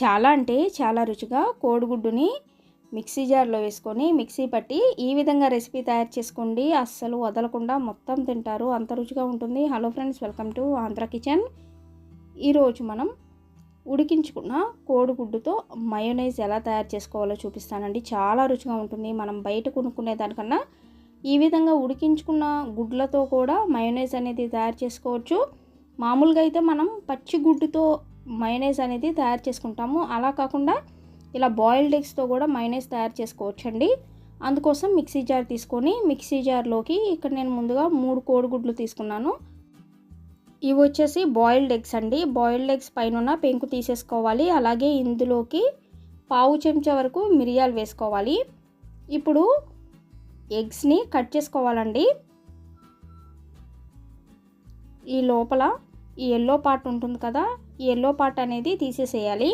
చాలా అంటే చాలా రుచిగా కోడిగుడ్డుని మిక్సీ జార్లో వేసుకొని మిక్సీ పట్టి ఈ విధంగా రెసిపీ తయారు చేసుకోండి. అస్సలు వదలకుండా మొత్తం తింటారు. అంత రుచిగా ఉంటుంది. Hello friends welcome to Andhra kitchen ఈరోజు మనం ఉడికించుకున్న కోడిగుడ్డుతో మయోనైజ్ ఎలా తయారు చేసుకోవాలో చూపిస్తానండి. చాలా రుచిగా ఉంటుంది. మనం బయట కొనుక్కునే దానికన్నా ఈ విధంగా ఉడికించుకున్న గుడ్లతో కూడా మయోనైజ్ అనేది తయారు చేసుకోవచ్చు. మామూలుగా అయితే మనం పచ్చి గుడ్డుతో మయోనైజ్ అనేది తయారు చేసుకుంటాము. అలా కాకుండా ఇలా బాయిల్డ్ ఎగ్స్తో కూడా మైనైజ్ తయారు చేసుకోవచ్చండి. అందుకోసం మిక్సీ జార్ తీసుకొని మిక్సీ జార్లోకి ఇక్కడ నేను ముందుగా మూడు కోడిగుడ్లు తీసుకున్నాను. ఇవి వచ్చేసి బాయిల్డ్ ఎగ్స్ అండి. బాయిల్డ్ ఎగ్స్ పైన పెంకు తీసేసుకోవాలి. అలాగే ఇందులోకి పావు చెంచా వరకు మిరియాలు వేసుకోవాలి. ఇప్పుడు ఎగ్స్ని కట్ చేసుకోవాలండి. ఈ లోపల ఈ ఎల్లో పార్ట్ ఉంటుంది కదా ఈ ఎల్లో పార్ట్ అనేది తీసేసేయాలి.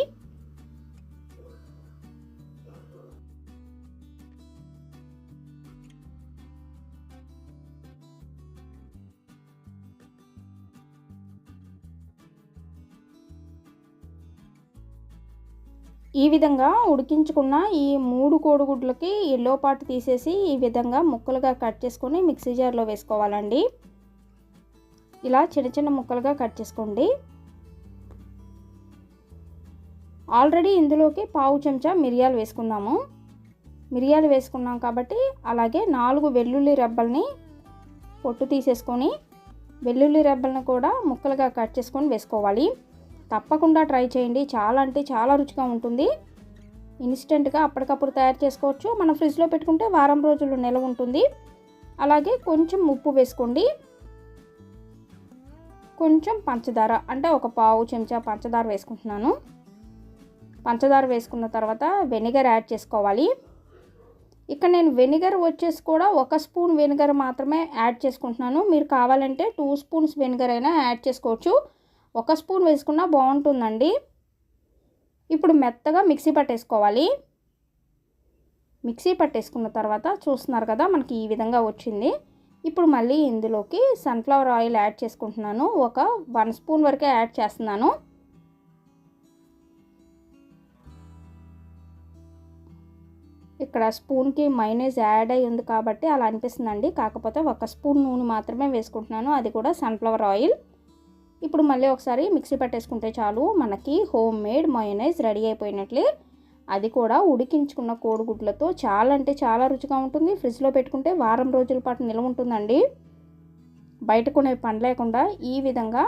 ఈ విధంగా ఉడికించుకున్న ఈ మూడు కోడిగుడ్లకి ఎల్లో పార్ట్ తీసేసి ఈ విధంగా ముక్కలుగా కట్ చేసుకొని మిక్సీ జార్లో వేసుకోవాలండి. ఇలా చిన్న చిన్న ముక్కలుగా కట్ చేసుకోండి. ఆల్రెడీ ఇందులోకి పావు చెంచా మిరియాలు వేసుకుందాము. మిరియాలు వేసుకున్నాం కాబట్టి అలాగే నాలుగు వెల్లుల్లి రెబ్బల్ని పొట్టు తీసేసుకొని వెల్లుల్లి రెబ్బలను కూడా ముక్కలుగా కట్ చేసుకొని వేసుకోవాలి. తప్పకుండా ట్రై చేయండి. చాలా అంటే చాలా రుచిగా ఉంటుంది. ఇన్స్టెంట్గా అప్పటికప్పుడు తయారు చేసుకోవచ్చు. మనం ఫ్రిడ్జ్లో పెట్టుకుంటే వారం రోజులు నిలవ ఉంటుంది. అలాగే కొంచెం ఉప్పు వేసుకోండి. కొంచెం పంచదార అంటే ఒక పావు చెంచా పంచదార వేసుకుంటున్నాను. పంచదార వేసుకున్న తర్వాత వెనిగర్ యాడ్ చేసుకోవాలి. ఇక్కడ నేను వెనిగర్ వచ్చేసి కూడా ఒక స్పూన్ వెనిగర్ మాత్రమే యాడ్ చేసుకుంటున్నాను. మీరు కావాలంటే టూ స్పూన్స్ వెనిగర్ అయినా యాడ్ చేసుకోవచ్చు. ఒక స్పూన్ వేసుకున్నా బాగుంటుందండి. ఇప్పుడు మెత్తగా మిక్సీ పట్టేసుకోవాలి. మిక్సీ పట్టేసుకున్న తర్వాత చూస్తున్నారు కదా మనకి ఈ విధంగా వచ్చింది. ఇప్పుడు మళ్ళీ ఇందులోకి సన్ఫ్లవర్ ఆయిల్ యాడ్ చేసుకుంటున్నాను. ఒక వన్ స్పూన్ వరకే యాడ్ చేస్తున్నాను. ఇక్కడ స్పూన్కి మైనేజ్ యాడ్ అయి ఉంది కాబట్టి అలా అనిపిస్తుందండి. కాకపోతే ఒక స్పూన్ నూనె మాత్రమే వేసుకుంటున్నాను. అది కూడా సన్ఫ్లవర్ ఆయిల్ ఇప్పుడు మళ్ళీ ఒకసారి మిక్సీ పట్టేసుకుంటే చాలు మనకి హోమ్ మేడ్ మయోనైజ్ రెడీ అయిపోయినట్లే. అది కూడా ఉడికించుకున్న కోడిగుడ్లతో చాలా అంటే చాలా రుచిగా ఉంటుంది. ఫ్రిడ్జ్లో పెట్టుకుంటే వారం రోజుల పాటు నిల్వ ఉంటుందండి. బయట కొనే పని లేకుండా ఈ విధంగా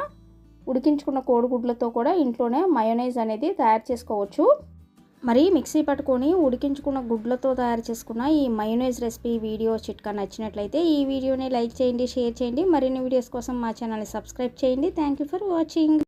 ఉడికించుకున్న కోడిగుడ్లతో కూడా ఇంట్లోనే మయోనైజ్ అనేది తయారు చేసుకోవచ్చు. మరి మిక్సీ పట్టుకొని ఉడికించుకున్న గుడ్లతో తయారు చేసుకున్న ఈ మయోనైజ్ రెసిపీ వీడియో చిట్కా నచ్చినట్లయితే ఈ వీడియోని లైక్ చేయండి షేర్ చేయండి. మరిన్ని వీడియోస్ కోసం మా ఛానల్ని సబ్స్క్రైబ్ చేయండి. Thank you for watching.